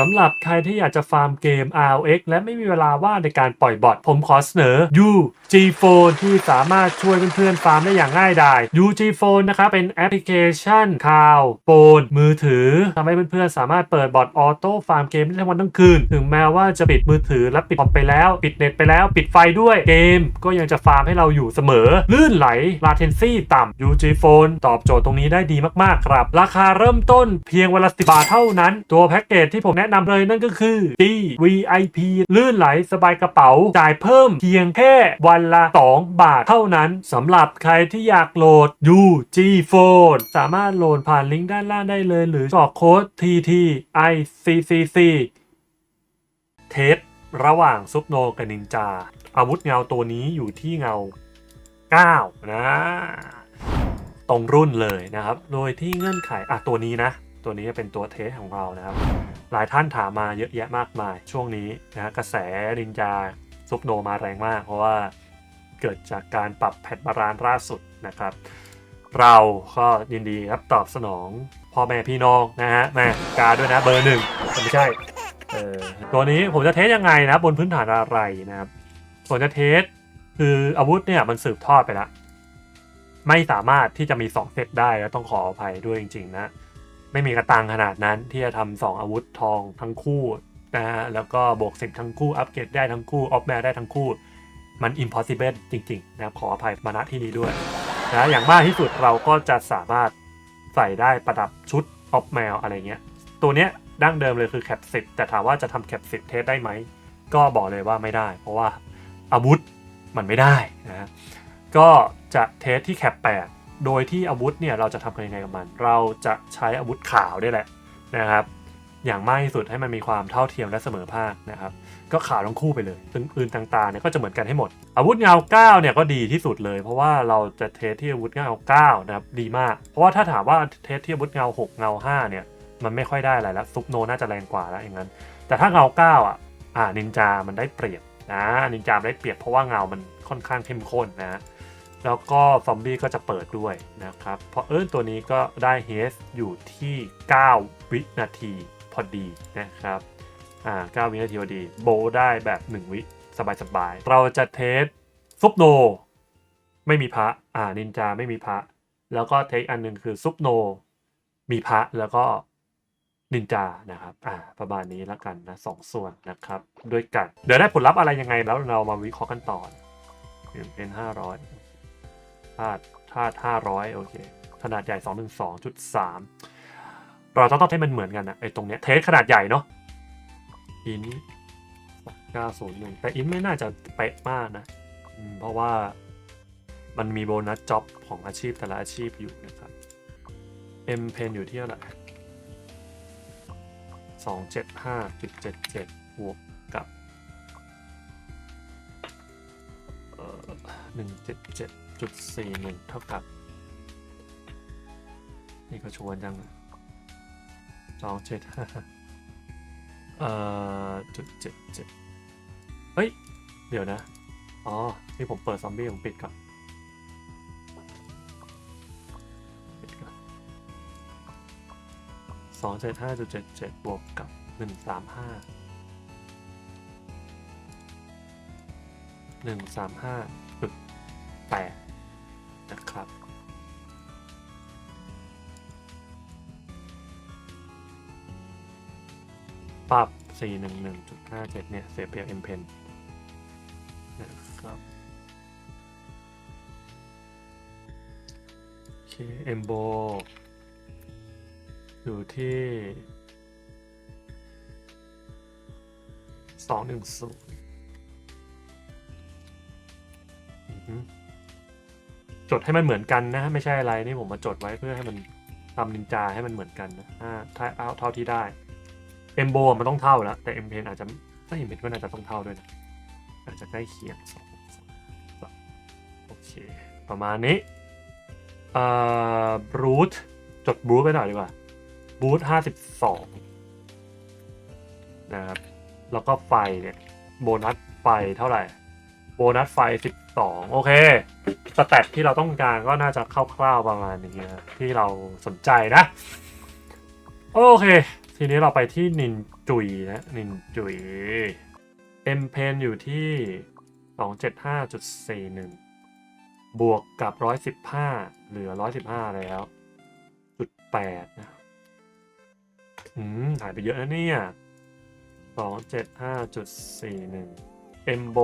สำหรับใครที่อยากจะฟาร์มเกม RX และไม่มีเวลาว่างในการปล่อยบอทผมขอเสนอ UG Phone ที่สามารถช่วยเพื่อนๆฟาร์มได้อย่างง่ายดาย UG Phone นะครับเป็นแอปพลิเคชันข่าวโฟนมือถือทำให้เพื่อนๆสามารถเปิดบอทออโต้ฟาร์มเกมได้ทั้งวันทั้งคืน ถึงแม้ว่าจะปิดมือถือและปิดคอมไปแล้ว ปิดเน็ตไปแล้ว ปิดไฟด้วยเกม ก็ยังจะฟาร์มให้เราอยู่เสมอ ลื่นไหล latency ต่ำ UG Phone ตอบโจทย์ตรงนี้ได้ดีมากๆครับ ราคาเริ่มต้นเพียงวันละ10บาทเท่านั้น ตัวแพ็กเกจที่ผมแนะนำเลยนั่นก็คือ D VIP ลื่นไหลสบายกระเป๋า จ่ายเพิ่มเพียงแค่วันละ 2 บาทเท่านั้นสำหรับใครที่อยากโหลด UG Phone สามารถโหลดผ่านลิงก์ด้านล่างได้เลย หรือกรอกโค้ด TT ICCC เทสระหว่างซุปโนกับนินจา อาวุธเงาตัวนี้อยู่ที่เงา 9 นะ ตรงรุ่นเลยนะครับ โดยที่เงื่อนไขอะตัวนี้นะ ตัวนี้เป็นตัวเทสของเรานะครับ หลายท่านถามมาเยอะแยะมากมาย ช่วงนี้นะฮะกระแสนินจาซุปโนมาแรงมาก เพราะว่าเกิดจากการปรับแพทบารานล่าสุดนะครับ เราก็ยินดีครับตอบสนองพ่อแม่พี่น้องนะฮะแม่กาด้วยนะเบอร์หนึ่งไม่ใช่เออตัวนี้ผมจะเทสยังไงนะบนพื้นฐานอะไรนะครับผมจะเทสคืออาวุธเนี่ยมันสืบทอดไปแล้วไม่สามารถที่จะมี 2 เซตได้แล้วต้องขออภัยด้วยจริง ๆ นะ ไม่มีกระตังขนาดนั้นที่จะทำสองอาวุธทองทั้งคู่นะฮะแล้วก็บวกสิบทั้งคู่อัปเกรดได้ทั้งคู่ออฟแมได้ทั้งคู่มัน impossible จริงๆนะครับขออภัยมาณที่นี้ด้วยนะอย่างมากที่สุดเราก็จะสามารถใส่ได้ประดับชุดออฟแมวอะไรเงี้ย ตัวเนี้ยดั้งเดิมเลยคือแคปสิบแต่ถามว่าจะทำแคปสิบเทสได้ไหม ก็บอกเลยว่าไม่ได้ เพราะว่าอาวุธมันไม่ได้นะฮะก็จะเทสที่แคป8 โดยที่อาวุธเนี่ยเราจะทำกันยังไงกับมัน เราจะใช้อาวุธขาวได้แหละนะครับ อย่างมากที่สุดให้มันมีความเท่าเทียมและเสมอภาคนะครับ ก็ขาวทั้งคู่ไปเลยซึ่งอื่นต่างๆเนี่ยก็จะเหมือนกันให้หมด อาวุธเงา9เนี่ยก็ดีที่สุดเลย เพราะว่าเราจะเทสที่อาวุธเงา9นะครับดีมาก เพราะว่าถ้าถามว่าเทสที่อาวุธเงา 6 เงา 5 เนี่ยมันไม่ค่อยได้อะไรแล้วซุปโนน่าจะแรงกว่าแล้วอย่างนั้น แต่ถ้าเงา9อะอ่านินจามันได้เปรียบนะนินจามันได้เปรียบเพราะว่าเงามันค่อนข้างเข้มข้นนะ แล้วก็ซอมบี้ก็จะเปิดด้วยนะครับ เพราะเอิญตัวนี้ก็ได้เฮสอยู่ที่ 9 วินาทีพอดีนะครับ อ่า 9 วินาทีพอดี โบได้แบบ 1 วิสบายๆ เราจะเทสซุปโน ไม่มีพระ อ่า นินจาไม่มีพระ แล้วก็เทคอันหนึ่งคือซุปโน มีพระแล้วก็นินจานะครับ อ่า ประมาณนี้แล้วกันนะสองส่วนนะครับ ด้วยกัน เดี๋ยวได้ผลลัพธ์อะไรยังไงแล้วเรามาวิเคราะห์กันต่อเป็นห้าร้อย ธาตุธาตุห้าร้อยโอเค ขนาดใหญ่สองหนึ่งสองจุดสามเราต้องต้องให้มันเหมือนกันนะไอ้ตรงเนี้ยเทสขนาดใหญ่เนาะอิน901แต่อินไม่น่าจะเป๊ะมากนะเพราะว่ามันมีโบนัสจ็อบของอาชีพแต่ละอาชีพอยู่นะครับ M Pen อยู่ที่เท่าไหร่275.77บวกกับหนึ่งเจ็ดเจ็ด อ่อ177.41เท่ากับ นี่ก็ชวนจังสองเจ็ดห้าเอ่อจุดเจ็ดเจ็ดเฮ้ย เดี๋ยวนะ อ๋อ นี่ผมเปิดซอมบี้ผมปิดก่อนปิดก่อนสองเจ็ดห้าจุดเจ็ดเจ็ดบวกกับหนึ่งสามห้าหนึ่งสามห้าจุด นะครับ ปรับ 411.57 เนี่ย เสียเปรียบ M Pen นะครับ โอเค M b o อยู่ที่ 210อือ จดให้มันเหมือนกันนะ ไม่ใช่อะไรนี่ผมมาจดไว้เพื่อให้มันทำนินจาให้มันเหมือนกันนะถ้าเอาเท่าที่ได้เอมโบมันต้องเท่าแล้วแต่เอ็มเพนอาจจะถ้าเอ็มเพนก็น่าจะต้องเท่าด้วยนะอาจจะใกล้เคียงโอเคประมาณนี้เอ่อบูทจดบูทไปหน่อยดีกว่าบูทห้าสิบสองนะครับแล้วก็ไฟเนี่ยโบนัสไฟเท่าไหร่ โบนัสไฟสิบสองโอเค สแตทที่เราต้องการก็น่าจะคร่าวๆประมาณนี้นะที่เราสนใจนะ โอเค ทีนี้เราไปที่นินจุยนะ นินจุยเอ็มเพนอยู่ที่สองเจ็ดห้าจุดสี่หนึ่งบวกกับร้อยสิบห้าเหลือร้อยสิบห้าแล้วจุดแปดนะอืมหายไปเยอะนะเนี่ยสองเจ็ดห้าจุดสี่หนึ่งเอ็มโบ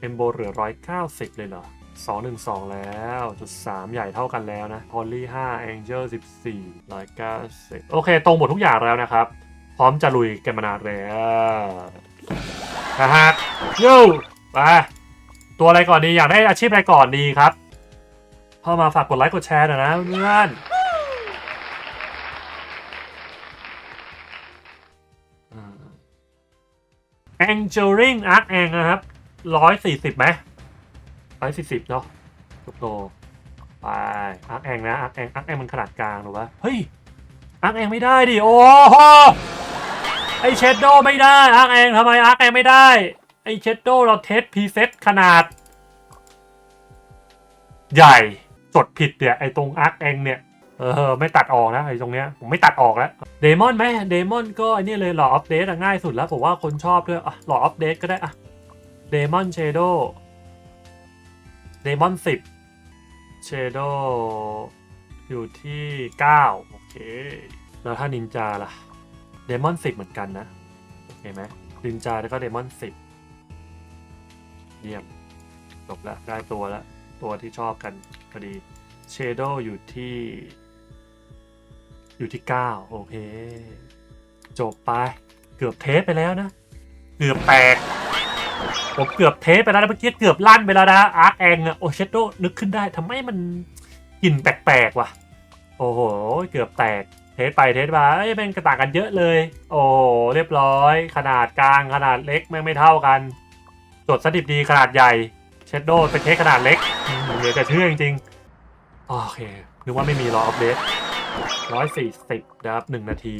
เอ็มโบเหลือร้อยเก้าสิบเลยเหรอสองหนึ่งสองแล้ว จุดสามใหญ่เท่ากันแล้วนะพอลลี่ห้าแองเจิลสิบสี่ร้อยเก้าสิบโอเค ตรงหมดทุกอย่างแล้วนะครับ พร้อมจะลุยกันมานานแล้วนะฮะยูไปตัวอะไรก่อนดี อยากได้อาชีพอะไรก่อนดีครับเข้ามาฝากกดไลค์กดแชร์หน่อยนะเพื่อนแองเจลริงอาร์คแองนะครับ ร้อยสี่สิบไหมร้อยสี่สิบเนาะทุกโตไปอาร์คแองนะอาร์คแองอาร์คแองมันขนาดกลางหรือวะเฮ้ยอาร์คแองไม่ได้ดิโอ้โหไอเชดโดไม่ได้อาร์คเองทำไมอาร์คเองไม่ได้ไอเชดโดเราเทสพรีเซ็ตขนาด ใหญ่จดผิดเนี่ยไอตรงอาร์คเองเนี่ยเออไม่ตัดออกนะไอตรงเนี้ยผมไม่ตัดออกแล้วเดมอนไหมเดมอนก็ไอนี่เลยหล่ออัปเดตง่ายสุดแล้วผมว่าคนชอบด้วยอะหล่ออัปเดตก็ได้อะ เดมอนเชโดเดมอนสิบเชโดอยู่ที่เก้าโอเค แล้วถ้านินจาล่ะเดมอนสิบเหมือนกันนะ เห็นไหมดินจาแล้วก็เดมอนสิบเยี่ยมจบแล้วได้ตัวแล้วตัวที่ชอบกันพอดีเชโดอยู่ที่ อยู่ที่ 9 โอเค จบไป เกือบเทสไปแล้วนะ เกือบแตก ผมเกือบเทสไปแล้วนะเมื่อกี้เกือบลั่นไปแล้วนะอาร์คแองอะโอเชโดนึกขึ้นได้ทำไมมันกลิ่นแปลกๆว่ะ โอ้โห เกือบแตกเทสไปเทสมาเอ้ยเป็นกระต่างกันเยอะเลย โอ้เรียบร้อย ขนาดกลางขนาดเล็กแม่งไม่เท่ากันตรวจสดิบดีขนาดใหญ่เชดโดเป็นเทสขนาดเล็กเหลือแต่ชื่อจริงๆโอเคนึกว่าไม่มีรออัปเดตร้อยสี่สิบนะครับหนึ่งนาที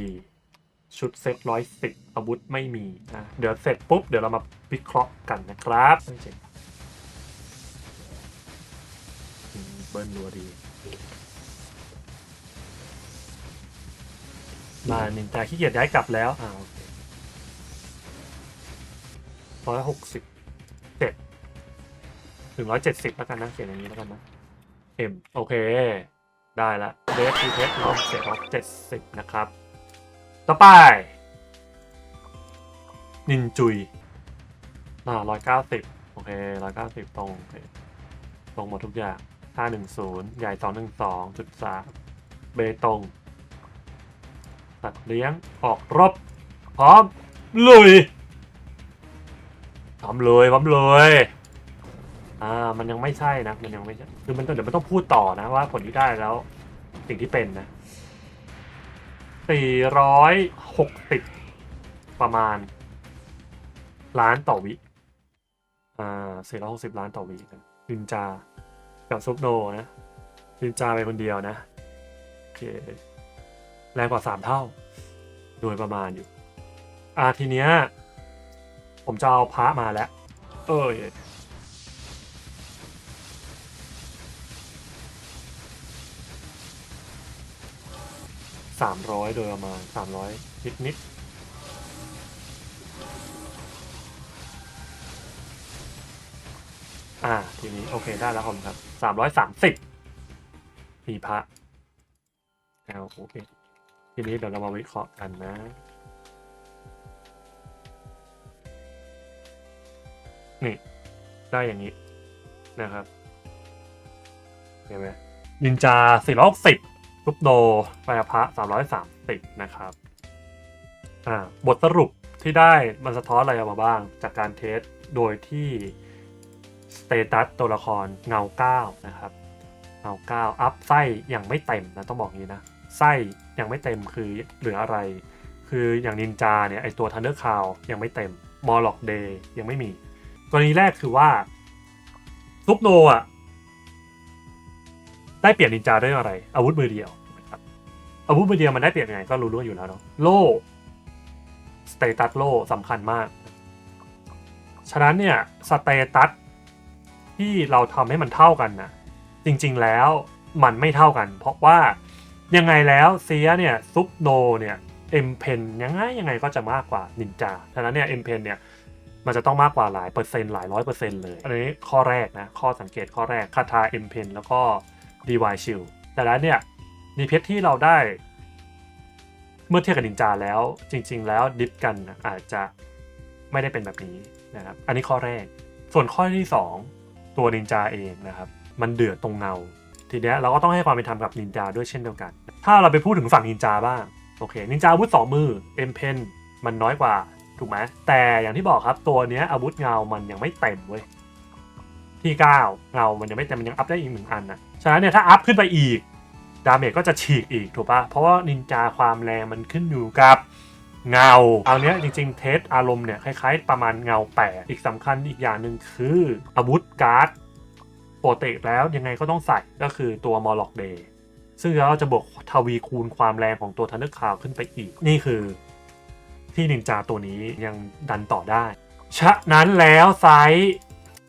ชุดเซ็ตร้อยสิบอาวุธไม่มีนะ เดี๋ยวเสร็จปุ๊บ เดี๋ยวเรามาวิเคราะห์กันนะครับเจ๋งอืมเบิ้ลรัวดี มานินจาขี้เกียจย้ายกลับแล้วอ่าโอเคร้อยหกสิบเจ็ดถึงร้อยเจ็ดสิบแล้วกันนะเขียนอย่างนี้แล้วกันนะเอ็มโอเค ได้ละเดฟทีเทสน้องเสร็จร้อยเจ็ดสิบนะครับ ต่อไป นินจุยอ่าร้อยเก้าสิบโอเคร้อยเก้าสิบตรงโอเคตรงหมดทุกอย่างห้าหนึ่งศูนย์ใหญ่สองหนึ่งสองจุดสามเบตงสัตว์เลี้ยงออกรบ พร้อม ลุยพร้อมเลยพร้อมเลยอ่ามันยังไม่ใช่นะ มันยังไม่ใช่คือมันต้องเดี๋ยวมันต้องพูดต่อนะว่าผลที่ได้แล้วสิ่งที่เป็นนะ สี่ร้อยหกสิบประมาณ ล้านต่อวิ อ่าสี่ร้อยหกสิบล้านต่อวินะลินจา กับซุปโนนะลินจาไปคนเดียวนะ โอเค แรงกว่าสามเท่า โดยประมาณอยู่ อ่า ทีเนี้ย ผมจะเอาพระมาแล้ว เอ้ย สามร้อยโดยประมาณสามร้อยนิดนิดอ่า ทีนี้ โอเค ได้แล้วผมครับสามร้อยสามสิบมีพระแล้วโอเค ทีนี้เดี๋ยวเรามาวิเคราะห์กันนะนี่ ได้อย่างนี้นะครับ เห็นไหมนินจา460รู ปโดไปพระ330นะครับอ่าบทสรุปที่ได้มันสะท้อนอะไรออกมาบ้างจากการเทสโดยที่สเตตัสตัวละครเงา9นะครับเงา9อัพไส้ยังไม่เต็มนะต้องบอกงี้นะไส้ยังไม่เต็มคือเหลืออะไร คืออย่างนินจาเนี่ยไอตัวทันเดอร์คาวยังไม่เต็มมอลล็อกเดย์ยังไม่มีกรณีแรกคือว่าซุปโนอะได้เปลี่ยนนินจาด้วยอะไร อาวุธมือเดียว อาวุธมือเดียวมันได้เปลี่ยนยังไงก็รู้ๆอยู่แล้วเนาะโล่สเตตัสโล่สำคัญมาก ฉะนั้นเนี่ยสเตตัสที่เราทำให้มันเท่ากันนะจริงๆแล้วมันไม่เท่ากัน เพราะว่ายังไงแล้วเซียเนี่ยซุปโนเนี่ย M Pen ยังไงยังไงก็จะมากกว่านินจาฉะนั้นเนี่ย M Pen เพนเนี่ยมันจะต้องมากกว่าหลายเปอร์เซ็นต์หลายร้อยเปอร์เซ็นต์เลย อันนี้ข้อแรกนะ ข้อสังเกตข้อแรกคาถา M Pen แล้วก็ DY Shield แต่แล้วเนี่ย มีเพชรที่เราได้ เมื่อเทียบกับนินจาแล้ว จริง ๆ แล้วดิฟกันอาจจะไม่ได้เป็นแบบนี้นะครับ อันนี้ข้อแรก ส่วนข้อที่ 2 ตัวนินจาเองนะครับ มันเดือดตรงเงา ทีเนี้ยเราก็ต้องให้ความเป็นธรรมกับนินจาด้วยเช่นเดียวกัน ถ้าเราไปพูดถึงฝั่งนินจาบ้าง โอเค นินจาอาวุธสองมือเอ็มเพนมันน้อยกว่าถูกไหมแต่อย่างที่บอกครับตัวเนี้ยอาวุธเงา มันยังไม่เต็มเว้ย ที่ 9 เงา มันยังไม่เต็ม มันยังอัพได้อีกหนึ่งอันนะ ฉะนั้นเนี่ยถ้าอัพขึ้นไปอีก ดาเมจก็จะฉีกอีกถูกปะเพราะว่านินจาความแรงมันขึ้นอยู่กับเงา เอาเนี้ยจริงๆ เทสอารมณ์เนี่ยคล้ายๆ ประมาณเงาแปดอีกสำคัญอีกอย่างหนึ่งคืออาวุธการ์ดปกติแล้วยังไงก็ต้องใส่ก็คือตัวมอลล็อกเดย์ซึ่งเราจะบวกทวีคูณความแรงของตัวทันเดอร์คาวขึ้นไปอีก นี่คือ ที่นินจาตัวนี้ยังดันต่อได้ ฉะนั้นแล้วไซส์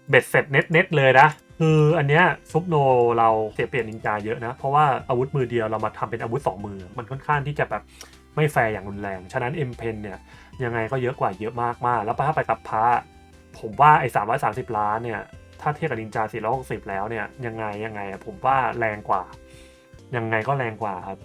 เบ็ดเสร็จเน็ตๆเลยนะ คืออันเนี้ยซุปโนเราเสียเปรียบนินจาเยอะนะ เพราะว่าอาวุธมือเดียวเรามาทำเป็นอาวุธ 2 มือ มันค่อนข้างที่จะแบบไม่แฟร์อย่างรุนแรง ฉะนั้น M Pen เพนเนี่ยยังไงก็เยอะกว่าเยอะมากมากๆแล้วถ้าไปกับพระผมว่าไอ้330ล้านเนี่ยถ้าเทียบกับนินจา460แล้วเนี่ยยังไงยังไงผมว่าแรงกว่า ยังไงก็แรงกว่าครับ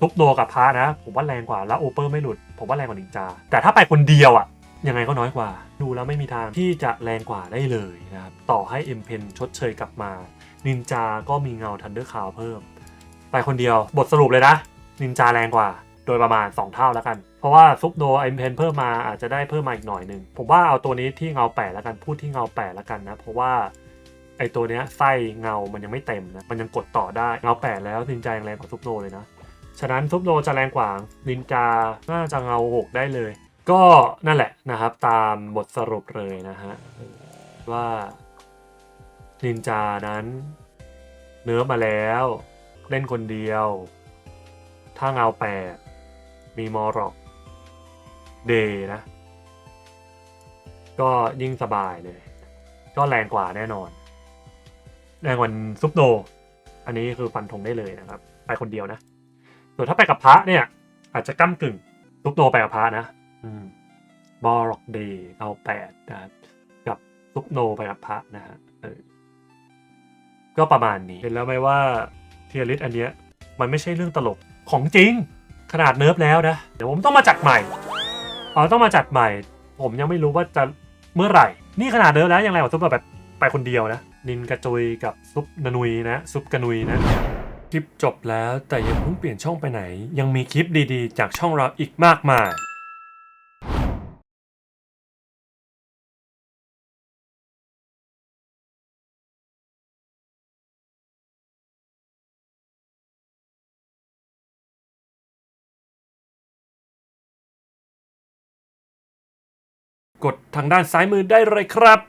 ซุปโนกับพระนะ ผมว่าแรงกว่าแล้วโอเปอร์ไม่หลุด ผมว่าแรงกว่านินจา แต่ถ้าไปคนเดียวอะ ยังไงก็น้อยกว่า ดูแล้วไม่มีทางที่จะแรงกว่าได้เลยนะครับ ต่อให้ M Pen ชดเชยกลับมา นินจาก็มีเงาทันเดอร์คาวเพิ่ม ไปคนเดียวบทสรุปเลยนะ นินจาแรงกว่า โดยประมาณ 2 เท่าแล้วกัน เพราะว่าซุปโนเอ็มเพนเพิ่มมาอาจจะได้เพิ่มมาอีกหน่อยหนึ่งผมว่าเอาตัวนี้ที่เงาแปดแล้วกันพูดที่เงาแปดแล้วกันนะเพราะว่าไอตัวเนี้ยไส้เงา มันยังไม่เต็มนะ มันยังกดต่อได้ เงาแปดแล้วนินจายังแรงกว่าซุปโนเลยนะ ฉะนั้นซุปโนจะแรงกว่านินจา น่าจะเงาหกได้เลย ก็นั่นแหละนะครับ ตามบทสรุปเลยนะฮะว่านินจานั้น เนื้อมาแล้ว เล่นคนเดียว ถ้าเงาแปดมีมอรอกเดย์นะ ก็ยิ่งสบายเลย ก็แรงกว่าแน่นอน แรงกว่าซุปโนอันนี้คือฟันธงได้เลยนะครับ ไปคนเดียวนะ ส่วนถ้าไปกับพระเนี่ย อาจจะก้ากึ่งซุปโนไปกับพระนะ อืมมอรอกเดย์เอาแปดนะกับซุปโนไปกับพระนะฮะก็ประมาณนี้ เห็นแล้วไหมว่าเทียริสอันเนี้ยมันไม่ใช่เรื่องตลกของจริงขนาดเนิร์ฟแล้วนะ เดี๋ยวผมต้องมาจัดใหม่อ๋อต้องมาจัดใหม่ ผมยังไม่รู้ว่าจะเมื่อไหร่ นี่ขนาดเนิร์ฟแล้วยังไงว่าซุปแบบไปคนเดียวนะ นินกระจุยกับซุปนานุยนะ ซุปกระนุยนะ คลิปจบแล้วแต่ยังเพิ่งเปลี่ยนช่องไปไหน ยังมีคลิปดีๆ จากช่องเราอีกมากมาย กดทางด้านซ้ายมือได้เลยครับ